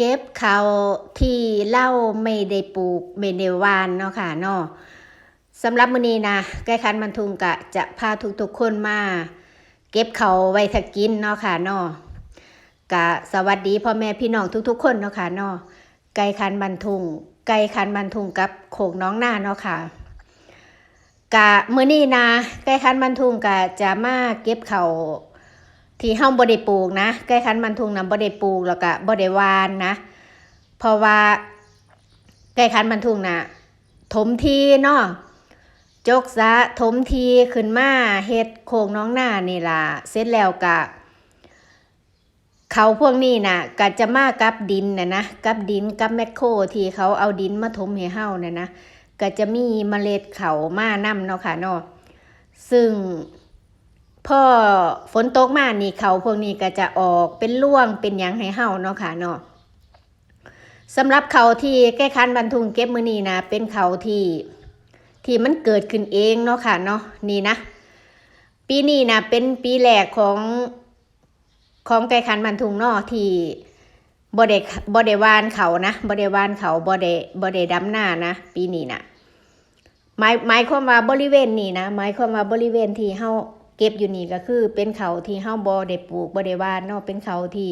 เก็บเขาที่เล่าไม่ได้ปลูกไม่ได้วานเนาะค่ะเนาะสำหรับมื้อนี้นะใกล้คันมันทุงกะจะพาทุกๆคนมา เก็บเขาไว้ถ้ากินเนาะค่ะเนาะกะสวัสดีพ่อแม่พี่น้องทุกๆ คนเนาะค่ะเนาะไก่คันบันทุงไก่คันบันทุงกับโขกน้องหน้าเนาะค่ะกะมื้อนี้นะไก่คันบันทุงกะจะมาเก็บเขา ที่เฮาบ่ได้ปลูกนะใกล้คันมันทุงนำบ่ได้ปลูกแล้วก็บ่ได้หวานนะ เพราะว่าใกล้คันมันทุงน่ะถมทีเนาะจกซะถมทีขึ้นมาเฮ็ดโคงน้องหน้านี่ล่ะเสร็จแล้วก็เขาพวกนี้น่ะก็จะมากับดินนะนะกับดินกับแมคโครที่เขาเอาดินมาถมให้เฮาน่ะนะก็จะมีเมล็ดเขามานํเนาะค่ะเนาะซึ่ง พอฝนตกมานี่เขาพวกนี้ก็จะออกเป็นร่วงเป็นยังให้เฮาเนาะค่ะเนาะสำหรับเขาที่แก้คันบรรทุงเก็บมือนี้นะ เป็นเขาที่ที่มันเกิดขึ้นเองเนาะค่ะเนาะนี่นะ ปีนี้นะเป็นปีแรกของของแก้คันบรรทุงเนาะที่บ่ได้บ่ได้วานเขานะบ่ได้วานเขาบ่ได้บ่ได้ดำหน้านะปีนี้นะหมายหมายความว่าบริเวณนี้นะหมายความว่าบริเวณที่เฮา เก็บอยู่นี่ก็คือเป็นเขาที่เฮาบ่ได้ปลูกบ่ได้วานเนาะเป็นเขาที่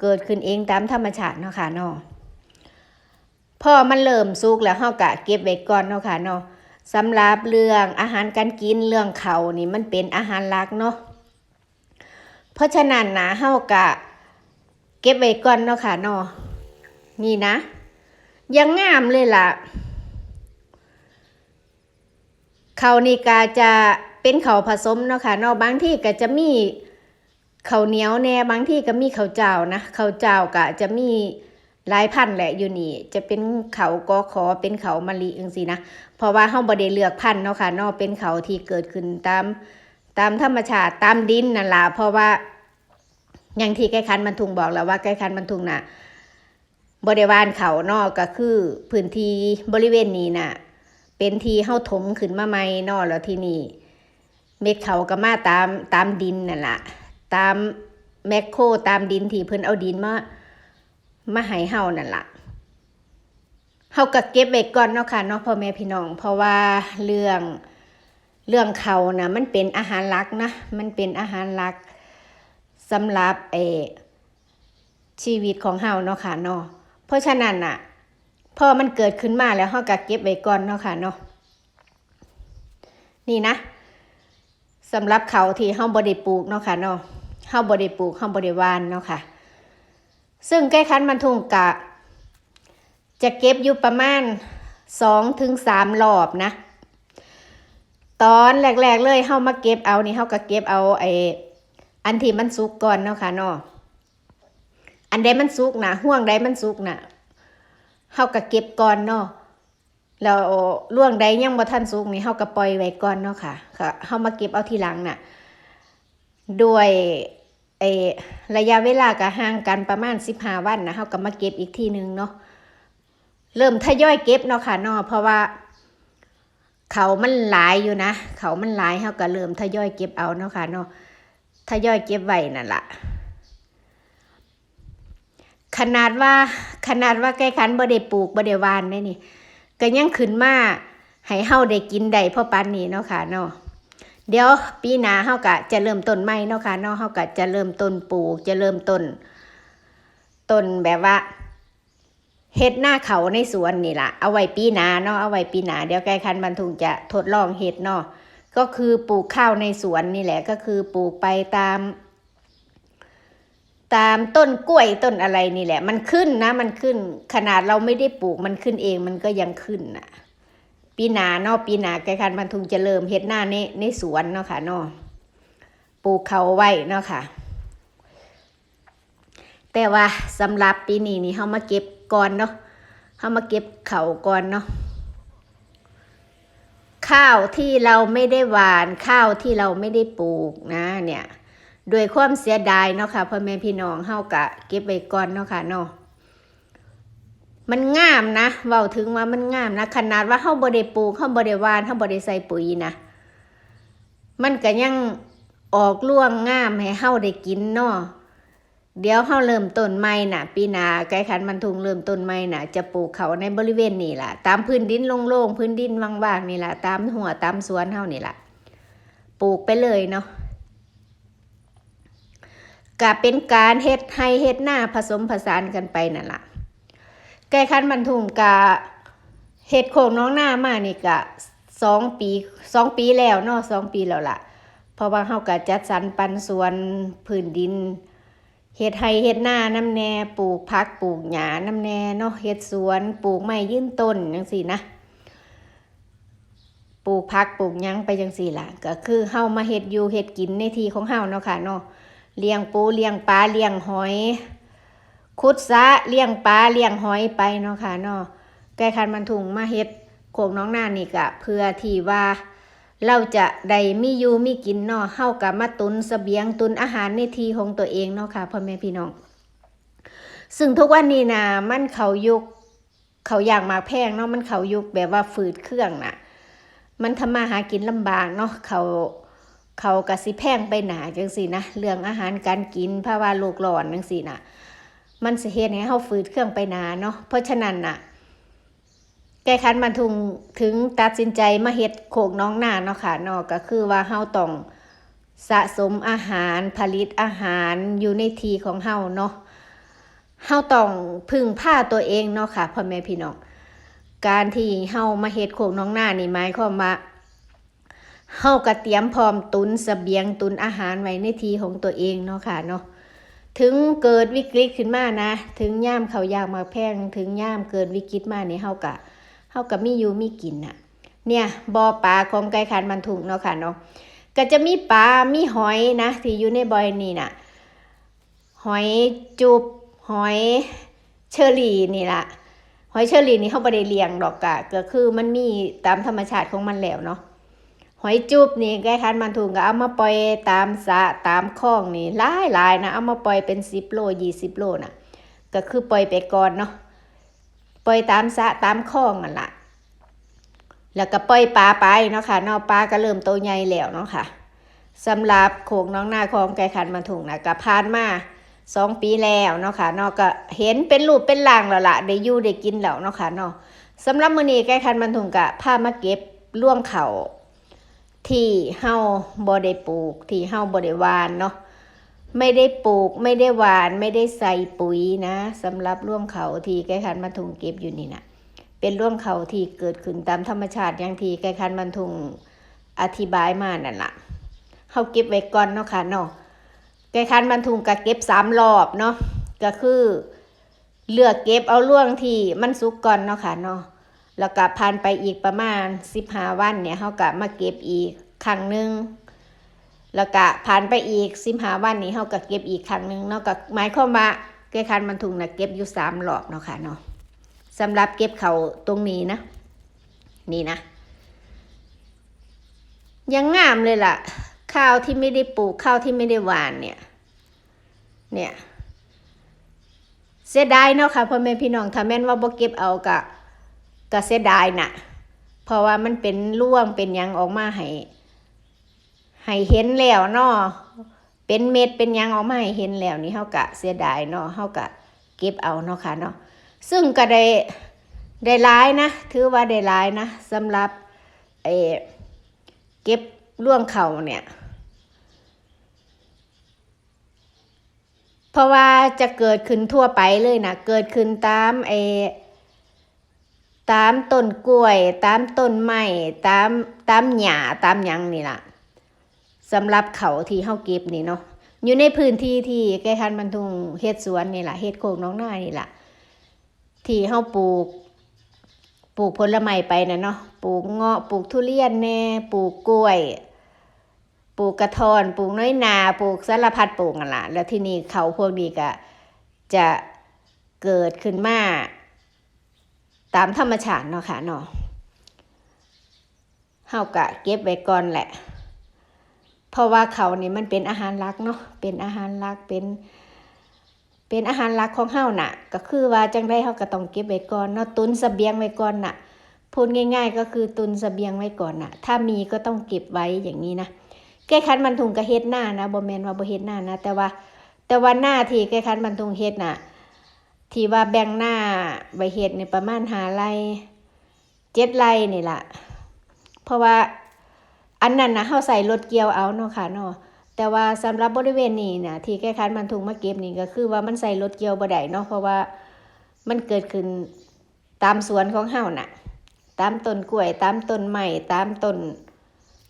เกิดขึ้นเองตามธรรมชาติเนาะค่ะเนาะพอมันเริ่มสุกแล้วเฮาก็เก็บไว้ก่อนเนาะค่ะเนาะสำหรับเรื่องอาหารการกินเรื่องเขานี่มันเป็นอาหารหลักเนาะเพราะฉะนั้นนะเฮาก็เก็บไว้ก่อนเนาะค่ะเนาะนี่นะ ยังงามเลยล่ะเขานี่ก็จะ เป็นเขาวผสมเนาะค่ะเนาะบางที่ก็จะมีข้าวเหนียวแน่บางที่ก็มีข้าวเจ้านะข้าวเจ้าก็จะมีหลายพันธุ์แหละอยู่นี่ จะเป็นเขากอขอเป็นเขามะลิจังซี่นะเพราะว่าเฮาบ่ได้เลือกพันธุ์เนาะค่ะนาะเป็นเขาที่เกิดขึ้นตามตามธรรมชาติตามดินนั่นล่ะเพราะว่าอย่างที่ไก่คันบรรทุงบอกแล้วว่าไก่คันบรรทุงน่ะบริวารเขานาะก็คือพื้นที่บริเวณนี้น่ะ เป็นที่เฮาถมขึ้นมาใหม่นาะแล้วที่นี่ เม็ดเขาก็มาตามตามดินนั่นแหละตามแมคโครตามดินที่เพิ่นเอาดินมามาให้เฮานั่นล่ะเฮาก็เก็บไว้ก่อนเนาะค่ะเนาะพ่อแม่พี่น้อง เพราะว่าเรื่องเรื่องเขานะมันเป็นอาหารหลักนะมันเป็นอาหารหลักสำหรับเออชีวิตของเฮาเนาะค่ะเนาะเพราะฉะนั้นน่ะพอมันเกิดขึ้นมาแล้วเฮาก็เก็บไว้ก่อนเนาะค่ะเนาะนี่นะ สำหรับเขาที่เฮาบ่ได้ปลูกเนาะค่ะเนาะเฮาบ่ได้ปลูกเฮาบ่ได้หว่านเนาะค่ะ ซึ่งใกล้คันมันทุงกะ จะเก็บอยู่ประมาณสองถึงสามรอบนะ ตอนแรกๆเลยเฮามาเก็บเอานี่เฮาก็เก็บเอาไอ้อันที่มันสุกก่อนเนาะค่ะเนาะอันใดมันสุกนะห่วงใดมันสุกนะเฮาก็เก็บก่อนเนาะ แล้วล่วงใดยังบ่ทันสุกนี่เฮาก็ปล่อยไว้ก่อนเนาะค่ะค่ะเฮามาเก็บเอาทีหลังน่ะด้วยไอระยะเวลาก็ห่างกันประมาณ15วันนะเฮาก็มาเก็บอีกทีนึงเนาะเริ่มทยอยเก็บเนาะค่ะเนาะเพราะว่า เขามันหลายอยู่นะ เขามันหลายเฮาก็เริ่มทยอยเก็บเอาเนาะค่ะเนาะทยอยเก็บไว้นั่นล่ะขนาดว่าขนาดว่าใกล้คันบ่ได้ปลูกบ่ได้วานได้นี่ ก็ยังขึ้นมาให้เฮาได้กินได้พ่อปานนี้เนาะค่ะเนาะเดี๋ยวปีหน้าเฮาก็จะเริ่มต้นใหม่เนาะค่ะเนาะเฮาก็จะเริ่มต้นปลูก จะเริ่มต้นต้นแบบว่าเฮ็ดหน้าเขาในสวนนี่ล่ะ เอาไว้ปีหน้าเนาะ เอาไว้ปีหน้าเดี๋ยวไก่คันบรรทุงจะทดลองเฮ็ดเนาะ ก็คือปลูกข้าวในสวนนี่แหละ ก็คือปลูกไปตาม ตามต้นกล้วยต้นอะไรนี่แหละ มันขึ้นนะมันขึ้น ขนาดเราไม่ได้ปลูกมันขึ้นเองมันก็ยังขึ้นน่ะ ปีหนาเนาะปีหนาไก่คันบรรทุงจะเริ่มเฮ็ดหน้าในในสวนเนาะค่ะเนาะปลูกเขาไว้เนาะค่ะ แต่ว่าสำหรับปีนี้นี่เฮามาเก็บก่อนเนาะเฮามาเก็บเขาก่อนเนาะข้าวที่เราไม่ได้หวานข้าวที่เราไม่ได้ปลูกนะ เนี่ย โดวยความเสียดายเนาะค่ะพ่อแม่พี่น้องเฮากะเก็บไว้ก่อนเนาะค่ะเนาะมันงามนะเว้าถึงว่ามันงามนะ ขนาดว่าเฮาบ่ได้ปลูกเฮาบ่ได้หวานเฮาบ่ได้ใส่ปุ๋ยนะมันก็ยังออกร่วงงามให้เฮาได้กินเนาะเดี๋ยวเฮาเริ่มต้นใหม่น่ะ ปีหน้าไก่ขันมันทุงเริ่มต้นใหม่น่ะ จะปลูกเขาในบริเวณนี่ล่ะ ตามพื้นดินโล่งๆพื้นดินว่างๆนี่ล่ะ ตามหัวตามสวนเฮานี่ล่ะ ปลูกไปเลยเนาะ ก็เป็นการเฮ็ดให้เฮ็ดหน้าผสมผสานกันไปนั่นล่ะไก่คันมันทุงกะเฮ็ดโคกน้องหน้ามานี่กะสองปีสองปีแล้วเนาะสองปีแล้วล่ะ เพราะว่าเฮากะจัดสรรปันสวนพื้นดินเฮ็ดไร่เฮ็ดหน้าน้ำแน่ปลูกผักปลูกหญ้าน้ำแน่เนาะเฮ็ดสวนปลูกไม้ยืนต้นจังซี่นะปลูกผักปลูกหยังไปจังซี่ล่ะ ก็คือเฮามาเฮ็ดอยู่เฮ็ดกินในที่ของเฮาเนาะค่ะเนาะ เลี้ยงปูเลี้ยงปลาเลี้ยงหอยขุดสะเลี้ยงปลาเลี้ยงหอยไปเนาะค่ะเนาะไก่คันมันถุงมาเฮ็ดโขกน้องหน้านี่ก็เพื่อที่ว่าเราจะได้มีอยู่มีกินเนาะเฮากับมาตุนเสบียงตุนอาหารในทีของตัวเองเนาะค่ะพ่อแม่พี่น้อง ซึ่งทุกวันนี้นะมันเขายุคเขาอยางหมาแพงเนาะมันเขายุคแบบว่าฝืดเครื่องน่ะ มันทำมาหากินลำบากเนาะเขา เขากะสิแพงไปหนาจังสินะเรื่องอาหารการกินภาวะโลกร้อนจังสินะมันสเฮ็ดให้เฮาฝืดเครื่องไปหนาเนาะเพราะฉะนั้นน่ะแก้คันมันทุงถึงตัดสินใจมาเฮ็ดโขกน้องหน้าเนาะค่ะนาะก็คือว่าเฮาต้องสะสมอาหารผลิตอาหารอยู่ในทีของเฮาเนาะเฮาต้องพึ่งผ้าตัวเองเนาะค่ะพ่อแม่พี่น้องการที่เฮามาเฮ็ดโขกน้องหน้านี่หมายความว่า เฮาก็เตรียมพร้อมตุนเสบียงตุนอาหารไว้ในทีของตัวเองเนาะค่ะเนาะถึงเกิดวิกฤตขึ้นมานะ ถึงย่ามเขายากมาแพงถึงย่ามเกิดวิกฤตมาเนี่ยเฮากะเฮากะมีอยู่มีกินน่ะ เนี่ยบ่อปลาของไก่ขันมันถุงเนาะค่ะเนาะก็จะมีปลา มีหอยนะที่อยู่ในบ่อยนี่น่ะ หอยจุบหอยเชอรี่นี่ละหอยเชอรี่นี่เขาบ่ได้เลี้ยงดอกกะก็คือมันมีตามธรรมชาติของมันแล้วเนาะ หอยจุบนี่ไก่คันมันถุงก็เอามาปล่อยตามสะตามคลองนี่หลายหลายนะเอามาปล่อยเป็นสิบโลยี่สิบโลน่ะ ก็คือปล่อยไปก่อนเนาะปล่อยตามสะตามคลองนั่นละแล้วก็ปล่อยปลาไปเนาะค่ะนอปลาก็เริ่มโตใหญ่แล้วเนาะค่ะสำหรับโขงน้องหน้าของไก่ขันมันถุงนะก็ผ่านมาสองปีแล้วเนาะค่ะนอกก็เห็นเป็นรูปเป็นร่างแล้วล่ะได้ยู่ได้กินแล้วเนาะค่ะนาะสำหรับมือนี้ไก่ขันมันถุงกะพามาเก็บล่วงเขา ที่เฮาบ่ได้ปลูก ที่เฮาบ่ได้หวานเนาะไม่ได้ปลูกไม่ได้หวานไม่ได้ใส่ปุ๋ยนะสำหรับร่วงเขาที่ไก่ขันมันถุงเก็บอยู่นี่นะเป็นร่วงเขาที่เกิดขึ้นตามธรรมชาติอย่างที่ไก่คันบรรทุงอธิบายมานั่นละ่ะเขาเก็บไว้ก่อนเนาะค่ะเนาะไก่คันบรรทุงก็เก็บสามรอบเนาะก็คือเลือกเก็บเอาร่วงที่มันสุกก่อนเนาะค่ะเนาะ แล้วก็ผ่านไปอีกประมาณสิบห้าวันเนี่ยเขาก็มาเก็บอีกครั้งหนึ่งแล้วก็ผ่านไปอีกสิบห้าวันนี้เขาก็เก็บอีกครั้งหนึ่งเนาะก็หมายความว่าไก่คันบรรทุงนะเก็บอยู่สามรอบเนาะค่ะเนาะสำหรับเก็บเขาตรงนี้นะ นี่นะ ยังงามเลยล่ะ ข้าวที่ไม่ได้ปลูกข้าวที่ไม่ได้หวานเนี่ย เนี่ยเสียดายเนาะค่ะพ่อแม่พี่น้องถ้าแม่นว่าบ่เก็บเอากะ กะเสียดายน่ะ เพราะว่ามันเป็นร่วงเป็นยังออกมาให้ให้เห็นแล้วเนาะเป็นเม็ดเป็นยังออกมาให้เห็นแล้วนี่เฮากะเสียดายเนาะเฮากะเก็บเอาเนาะค่ะเนาะซึ่งก็ได้ได้ร้ายนะ ถือว่าได้ร้ายนะสำหรับเอเก็บล่วงเขาเนี่ยเพราะว่าจะเกิดขึ้นทั่วไปเลยนะเกิดขึ้นตามเอ ตามต้นกล้วย ตามต้นไม้ตามตามหญ้าตามหยังนี่ล่ะสำหรับเขาที่เฮาเก็บนี่เนาะอยู่ในพื้นที่ที่ใกล้คันบรรทุงเฮ็ดสวนนี่ล่ะเฮ็ดโคกน้องหน้านี่ล่ะที่เฮาปลูก ปลูกผลไม้ไปนะเนาะปลูกเงาะปลูกทุเรียนแน่ปลูกกล้วยปลูกกระทอนปลูกน้อยนาปลูกสารพัดปลูกกันละแล้วที่นี่เขาพวกนี้ก็จะเกิดขึ้นมา ตามธรรมชาติเนาะค่ะเนาะเฮากะเก็บไว้ก่อนแหละ เพราะว่าเขานี่มันเป็นอาหารหลักเนาะเป็นอาหารหลักเป็นเป็นอาหารหลักของเฮาน่ะ ก็คือว่าจังได้เฮาก็ต้องเก็บไว้ก่อนเนาะตุนเสบียงไว้ก่อนน่ะพูดง่าย ๆ ก็คือตุนเสบียงไว้ก่อนน่ะ ถ้ามีก็ต้องเก็บไว้อย่างนี้นะแก้คันมันถุงกระเฮ็ดหน้านะบ่แมนว่าบ่เฮ็ดหน้านะ แต่ว่า แต่ว่าหน้าที่แก้คันบรรทุงเฮ็ดน่ะ ที่ว่าแบ่งหน้าไว้เฮ็ดนี่ประมาณหาไรเจ็ดไรนี่ละเพราะว่าอันนั้นนะเฮาใส่รถเกียวเอาเนาะค่ะเนาะแต่ว่าสำหรับบริเวณนี้นะที่แก้คันบรรทุงมาเก็บนี่ก็คือว่ามันใส่รถเกียวบ่ได้เนาะเพราะว่ามันเกิดขึ้นตามสวนของเฮาน่ะ ตามต้นกล้วย ตามต้นไม้ตามต้น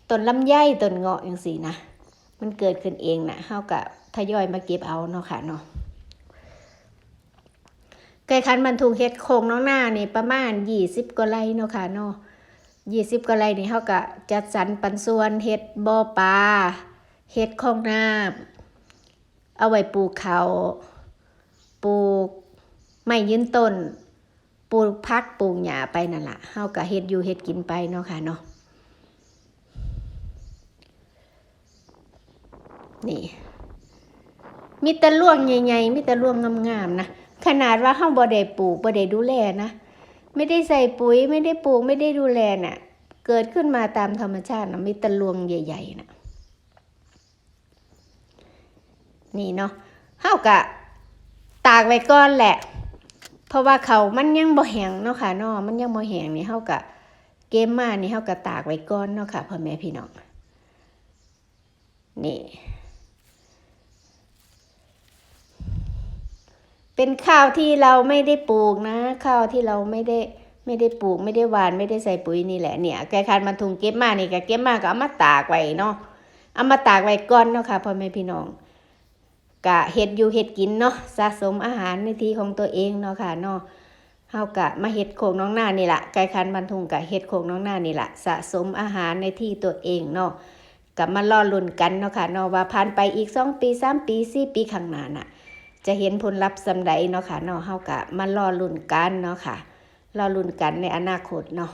ต้นลำไยต้นเงาะจังซี่นะมันเกิดขึ้นเองนะเฮาก็ทยอยมาเก็บเอาเนาะค่ะเนาะ ไก่คันบรรทุกเฮ็ดโคงน้องหน้านี่ประมาณยี่สิบกว่าไร่เนาะค่ะเนาะยี่สิบกว่าไร่นี่เฮาก็จัดสรรปันส่วนเฮ็ดบ่อปลาเฮ็ดคลองน้ำเอาไว้ปลูกเขาปลูกไม้ยืนต้นปลูกพักปลูกหญ้าไปนั่นล่ะเฮาก็เฮ็ดอยู่เฮ็ดกินไปเนาะค่ะเนาะนี่ มีแต่ล่วงใหญ่ๆมีแต่ล่วงงามๆนะ ขนาดว่าเฮาบ่ได้ปลูกบ่ได้ดูแลนะไม่ได้ใส่ปุ๋ยไม่ได้ปลูกไม่ได้ดูแลน่ะ เกิดขึ้นมาตามธรรมชาตินะมีต่ล่วงใหญ่ๆนะนี่เนาะเฮากะตากไว้ก่อนแหละ เพราะว่าเขามันยังบ่แห้งเนาะค่ะเนาะมันยังบ่แห้งนี่เฮากะเกมมานี่เฮากะตากไว้ก่อนเนาะค่ะพ่อแม่พี่น้องนี่ เป็นข้าวที่เราไม่ได้ปลูกนะ ข้าวที่เราไม่ได้ไม่ได้ปลูกไม่ได้หวานไม่ได้ใส่ปุ๋ยนี่แหละเนี่ยแกคันมันทุงเก็บมานี่ก็เก็บมาก็เอามาตากไว้เนาะเอามาตากไว้ก่อนเนาะค่ะพ่อแม่พี่น้องกะเฮ็ดอยู่เฮ็ดกินเนาะสะสมอาหารในที่ของตัวเองเนาะค่ะเนาะเฮากะมาเฮ็ดโขงน้องหน้านี่แหละไก่คันบันทุงกะเฮ็ดโขงน้องหน้านี่แหละสะสมอาหารในที่ตัวเองเนาะกับมาล่อลุ่นกันเนาะค่ะเนาะว่าผ่านไปอีกสองปีสามปีสี่ปีข้างหน้าน่ะ จะเห็นผลลัพธ์สำไดเนาะค่ะเนาะเฮากะมาล่อลุ่นกันเนาะค่ะล่อลุ่นกันในอนาคตเนาะ